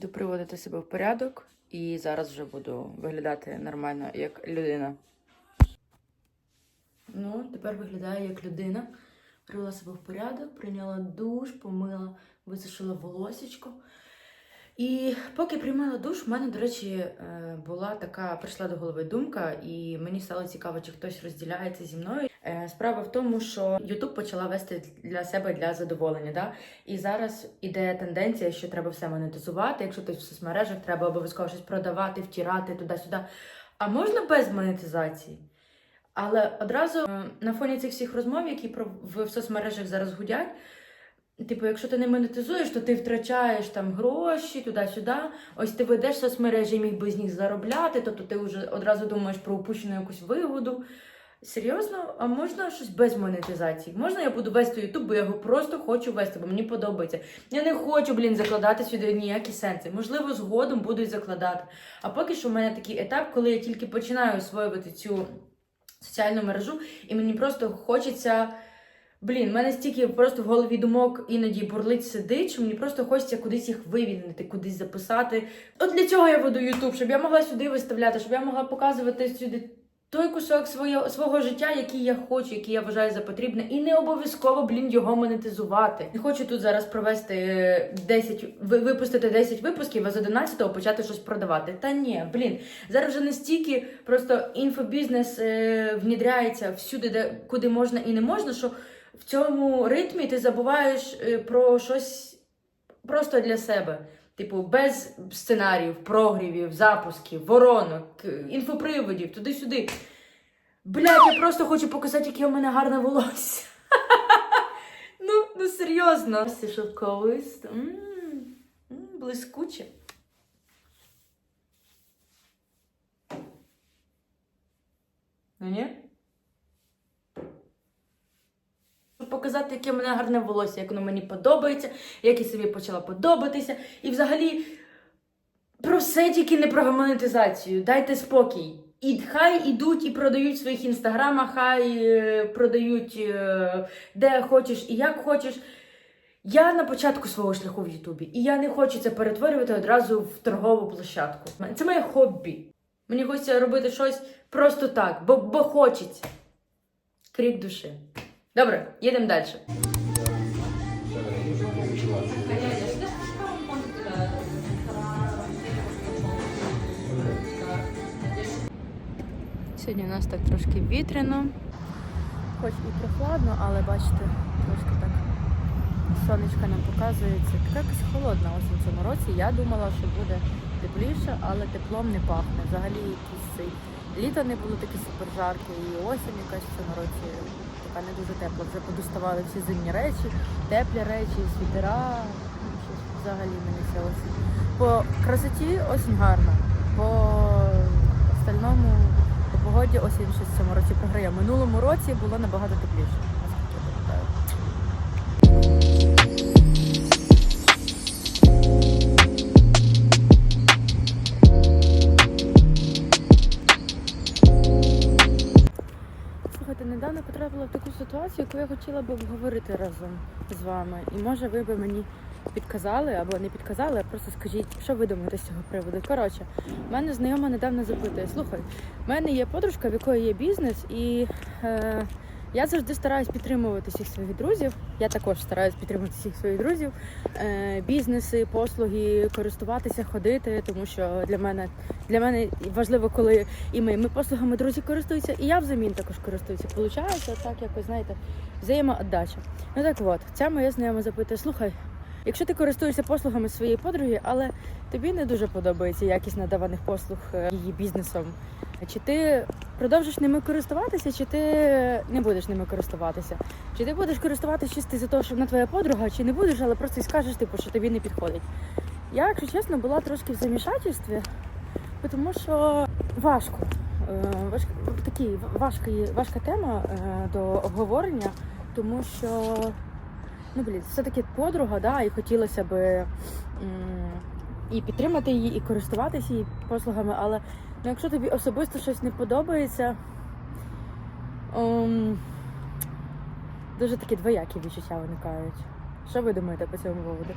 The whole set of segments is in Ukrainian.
Йду приводити себе в порядок і зараз вже буду виглядати нормально як людина. Ну, тепер виглядаю як людина. Привела себе в порядок, прийняла душ, помила, висушила волосечко. І поки приймала душ, в мене, до речі, е, була така, прийшла до голови думка, і мені стало цікаво, чи хтось розділяється зі мною. Е, Справа в тому, що YouTube почала вести для себе для задоволення. Да? І зараз іде тенденція, що треба все монетизувати. Якщо ти в соцмережах, треба обов'язково щось продавати, втірати туди-сюди. А можна без монетизації? Але одразу е, на фоні цих всіх розмов, які в соцмережах зараз гудять, типу, якщо ти не монетизуєш, то ти втрачаєш там гроші туди-сюди. Ось ти ведеш соцмережі, і міг би з них заробляти, тобто ти вже одразу думаєш про упущену якусь вигоду. Серйозно, а можна щось без монетизації? Можна я буду вести Ютуб, бо я його просто хочу вести, бо мені подобається. Я не хочу, блін, закладати сюди ніякі сенси. Можливо, згодом буду закладати. А поки що в мене такий етап, коли я тільки починаю освоювати цю соціальну мережу, і мені просто хочеться. Блін, в мене стільки просто в голові думок іноді бурлить сидить, що мені просто хочеться кудись їх вивільнити, кудись записати. От для цього я веду Ютуб, щоб я могла сюди виставляти, щоб я могла показувати сюди той кусок своє, свого життя, який я хочу, який я вважаю за потрібне, і не обов'язково, блін, його монетизувати. Не хочу тут зараз провести е, 10, випустити 10 випусків, а з 11-го почати щось продавати. Та ні, блін, зараз вже настільки просто інфобізнес е, внідряється всюди, де куди можна і не можна, що в цьому ритмі ти забуваєш е, про щось просто для себе. Типу, без сценаріїв, прогрівів, запусків, воронок, е, інфоприводів, туди-сюди. Блять, я просто хочу показати, яке у мене гарне волосся. Ну, ну серйозно. Це шовковисто. Блискуче. Ну ні? Показати, яке в мене гарне волосся, як воно мені подобається, як я собі почала подобатися. І взагалі про все тільки не про монетизацію. Дайте спокій. І хай ідуть і продають в своїх інстаграмах, хай е, продають е, де хочеш і як хочеш. Я на початку свого шляху в Ютубі, і я не хочу це перетворювати одразу в торгову площадку. Це моє хобі. Мені хочеться робити щось просто так, бо, бо хочеться. Крик душі. Добре, їдемо далі. Сьогодні у нас так трошки вітряно, хоч і прохладно, але бачите, трошки так сонечко нам показується. Така якась холодна осінь в цьому році. Я думала, що буде тепліше, але теплом не пахне. Взагалі якийсь цей літо не було таке супер жарке, і осінь якась в цьому році така не дуже тепла. Вже подоставали всі зимні речі, теплі речі, світера. Взагалі мені ця осінь. По красоті осінь гарна. По остальному по погоді осінь щось в цьому році програє. Минулому році було набагато тепліше. недавно потрапила в ситуацію, яку я хотіла би обговорити разом з вами. І може ви би мені підказали або не підказали, а просто скажіть, що ви думаєте з цього приводу. Коротше, в мене знайома недавно запитує: слухай, в мене є подружка, в якої є бізнес, і е, я завжди стараюсь підтримувати всіх своїх друзів. Я також стараюсь підтримувати всіх своїх друзів, е, бізнеси, послуги, користуватися, ходити, тому що для мене для мене важливо, коли і моїми послугами друзі користуються, і я взамін також користуюся. Получається так, якось знаєте, взаємоотдача. Ну так от, ця моя знайома запитує: слухай. Якщо ти користуєшся послугами своєї подруги, але тобі не дуже подобається якість надаваних послуг е, її бізнесом, чи ти продовжиш ними користуватися, чи ти не будеш ними користуватися? Чи ти будеш користуватися чисто за того, що вона твоя подруга, чи не будеш, але просто скажеш, типу, що тобі не підходить. Я, якщо чесно, була трошки в замішательстві, тому що важко. Важ, такий важкий, важка тема е, до обговорення, тому що ну блін, все-таки подруга, да, і хотілося б і підтримати її, і користуватися її послугами, але ну, якщо тобі особисто щось не подобається, ом, дуже такі двоякі відчуття виникають. Що ви думаєте по цьому поводу?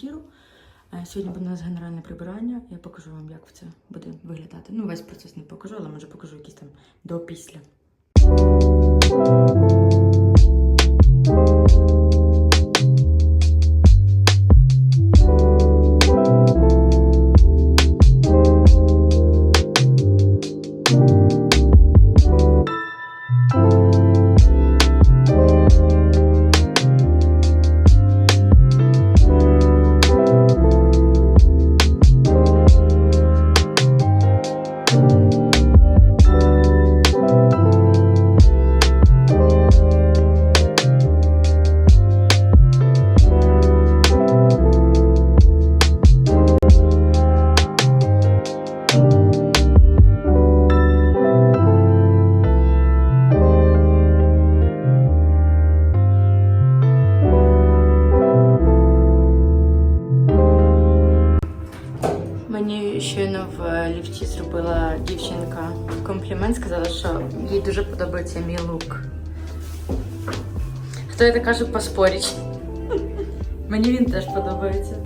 Квартиру. Е, Сьогодні буде у нас генеральне прибирання. Я покажу вам, як це буде виглядати. Ну, весь процес не покажу, але може покажу якісь там до-після. Мені щойно в ліфті зробила дівчинка комплімент, сказала, що їй дуже подобається мій лук. Хто я така, що поспоріч? Мені він теж подобається.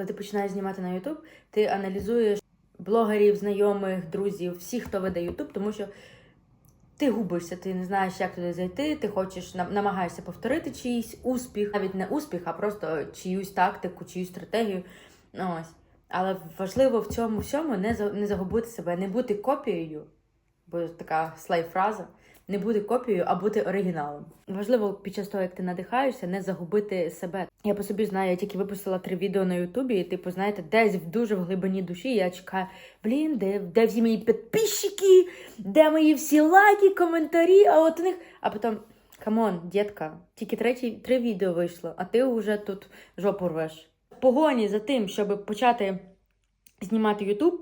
Коли ти починаєш знімати на YouTube, ти аналізуєш блогерів, знайомих, друзів, всіх, хто веде YouTube, тому що ти губишся, ти не знаєш, як туди зайти, ти хочеш намагаєшся повторити чийсь успіх, навіть не успіх, а просто чиюсь тактику, чиюсь стратегію. Ну, Ось. Але важливо в цьому всьому не, не загубити себе, не бути копією, бо така слайд-фраза, не бути копією, а бути оригіналом. Важливо під час того, як ти надихаєшся, не загубити себе. Я по собі знаю, я тільки випустила три відео на Ютубі, і типу, знаєте, десь в дуже в глибині душі я чекаю, блін, де, де всі мої підписчики, де мої всі лайки, коментарі, а от у них. А потім, камон, дітка, тільки треті, три відео вийшло, а ти вже тут жопу рвеш. В погоні за тим, щоб почати знімати Ютуб,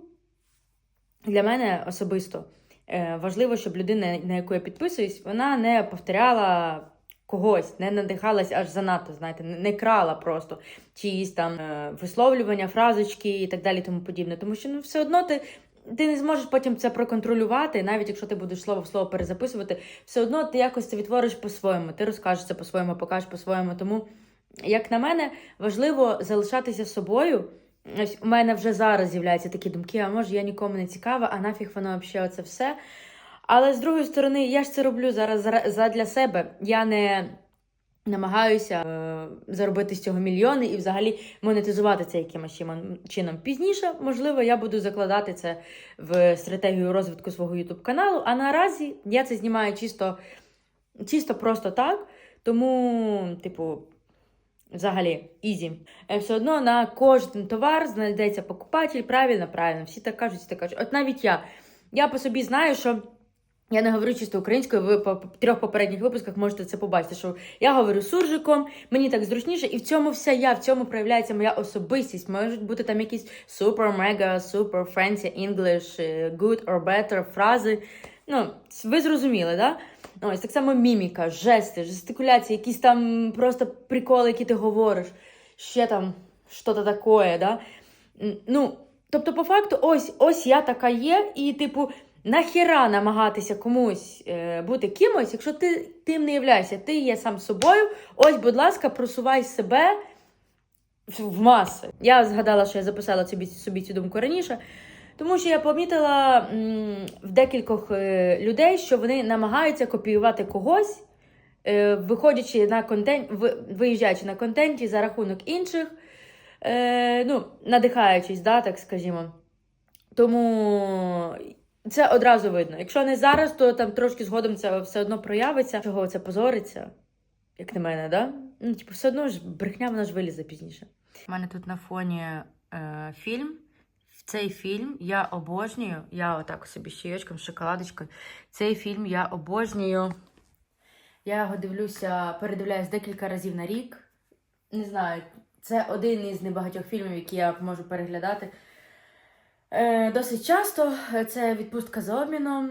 для мене особисто важливо, щоб людина, на яку я підписуюсь, вона не повторяла когось, не надихалась аж занадто, знаєте, не, не крала просто чиїсь там е, висловлювання, фразочки і так далі, тому подібне. Тому що ну, все одно ти. Ти не зможеш потім це проконтролювати, навіть якщо ти будеш слово в слово перезаписувати, все одно ти якось це відтвориш по-своєму, ти розкажеш це по-своєму, покажеш по-своєму. Тому, як на мене, важливо залишатися собою. Ось у мене вже зараз з'являються такі думки, а може я нікому не цікава, а нафіг воно взагалі оце все. Але з другої сторони, я ж це роблю зараз зара- задля себе. Я не намагаюся е, заробити з цього мільйони і взагалі монетизувати це якимось чином. Пізніше, можливо, я буду закладати це в стратегію розвитку свого YouTube каналу. А наразі я це знімаю чисто, чисто просто так. Тому, типу, взагалі, ізі. Е, Все одно на кожен товар знайдеться покупатель. Правильно, правильно. Всі так кажуть, всі так кажуть. От навіть я. Я по собі знаю, що Я не говорю чисто українською, ви по трьох попередніх випусках можете це побачити, що я говорю суржиком, мені так зручніше, і в цьому вся я, в цьому проявляється моя особистість. Можуть бути там якісь mega, super, fancy, English, е, good or better фрази. Ну, ви зрозуміли, да? Ось так само міміка, жести, жестикуляції, якісь там просто приколи, які ти говориш, ще там що-то таке, да? Ну, тобто, по факту, ось, ось я така є, і, типу, нахіра намагатися комусь е, бути кимось, якщо ти тим не являєшся, ти є сам собою. Ось, будь ласка, просувай себе в маси. Я згадала, що я записала собі, собі цю думку раніше. Тому що я помітила в декількох е, людей, що вони намагаються копіювати когось, е, виходячи на контент, ви- виїжджаючи на контенті за рахунок інших, е, ну, надихаючись, да, так скажімо. Тому це одразу видно. Якщо не зараз, то там трошки згодом це все одно проявиться. Чого це позориться, як на мене, да? Ну, типу, все одно ж брехня вона ж вилізе пізніше. У мене тут на фоні е, фільм. Цей фільм я обожнюю. Я отак собі з шоколадочкою. Цей фільм я обожнюю. Я його дивлюся, передивляюсь декілька разів на рік. Не знаю, це один із небагатьох фільмів, які я можу переглядати. Е, досить часто це відпустка за обміном.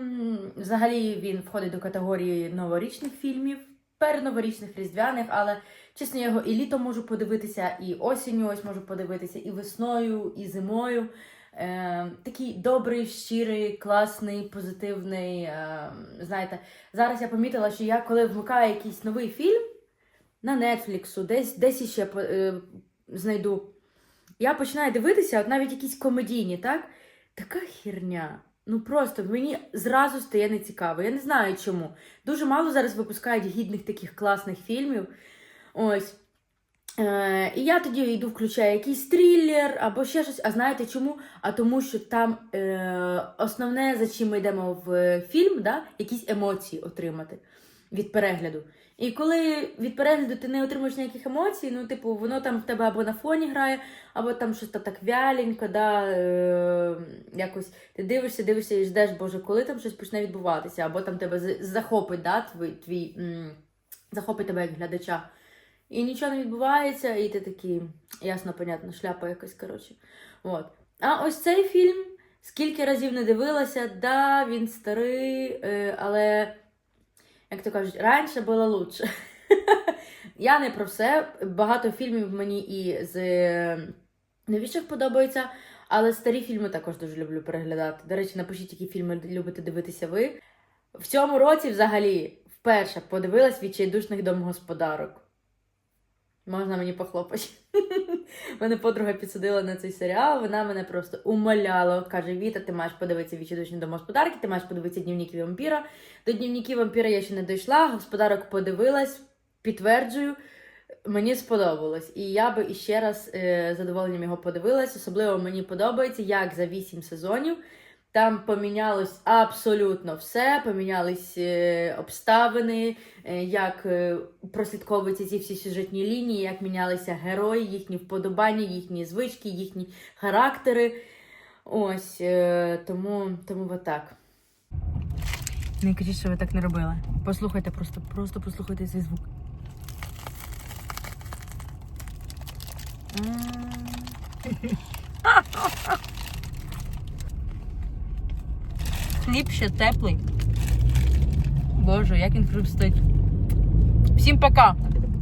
Взагалі він входить до категорії новорічних фільмів, передноворічних різдвяних, але чесно, я його і літом можу подивитися, і осінню ось можу подивитися, і весною, і зимою. Е, такий добрий, щирий, класний, позитивний. Е, знаєте, зараз я помітила, що я коли вмикаю якийсь новий фільм на Нетфліксу, десь, десь іще е, знайду. Я починаю дивитися, от навіть якісь комедійні, так? Така херня. Ну просто мені зразу стає нецікаво. Я не знаю чому. Дуже мало зараз випускають гідних таких класних фільмів. Ось. Е, і я тоді йду, включаю якийсь трилер або ще щось. А знаєте чому? А тому, що там е, основне, за чим ми йдемо в фільм, да? якісь емоції отримати від перегляду. І коли від перегляду ти не отримуєш ніяких емоцій, ну, типу, воно там в тебе або на фоні грає, або там щось та так вяленько, да, е, якось ти дивишся, дивишся і ждеш, Боже, коли там щось почне відбуватися, або там тебе захопить, да, твій, твій захопить тебе як глядача. І нічого не відбувається, і ти такий, ясно, понятно, шляпа якась, коротше. От. А ось цей фільм, скільки разів не дивилася, да, він старий, е, але, як то кажуть, раніше було лучше. Я не про все. Багато фільмів мені і з е, новіших подобаються, але старі фільми також дуже люблю переглядати. До речі, напишіть, які фільми любите дивитися ви. В цьому році, взагалі, вперше подивилась відчайдушних домогосподарок. Можна мені похлопати. Мене подруга підсадила на цей серіал, вона мене просто умоляла. Каже: Віта, ти маєш подивитися відчайдушні домогосподарки, ти маєш подивитися дневники вампіра. До дневників вампіра я ще не дійшла, господарок подивилась, підтверджую, мені сподобалось. І я би іще раз е, з задоволенням його подивилась. Особливо мені подобається, як за 8 сезонів. Там помінялось абсолютно все, помінялись е, обставини, е, як е, прослідковуються ці всі сюжетні лінії, як мінялися герої, їхні вподобання, їхні звички, їхні характери. Ось тому, тому отак. Не кажіть, що ви так не робили. Послухайте, просто, просто послухайте цей звук. Хліб ще теплий. Боже, як він хрустить. Всім пока!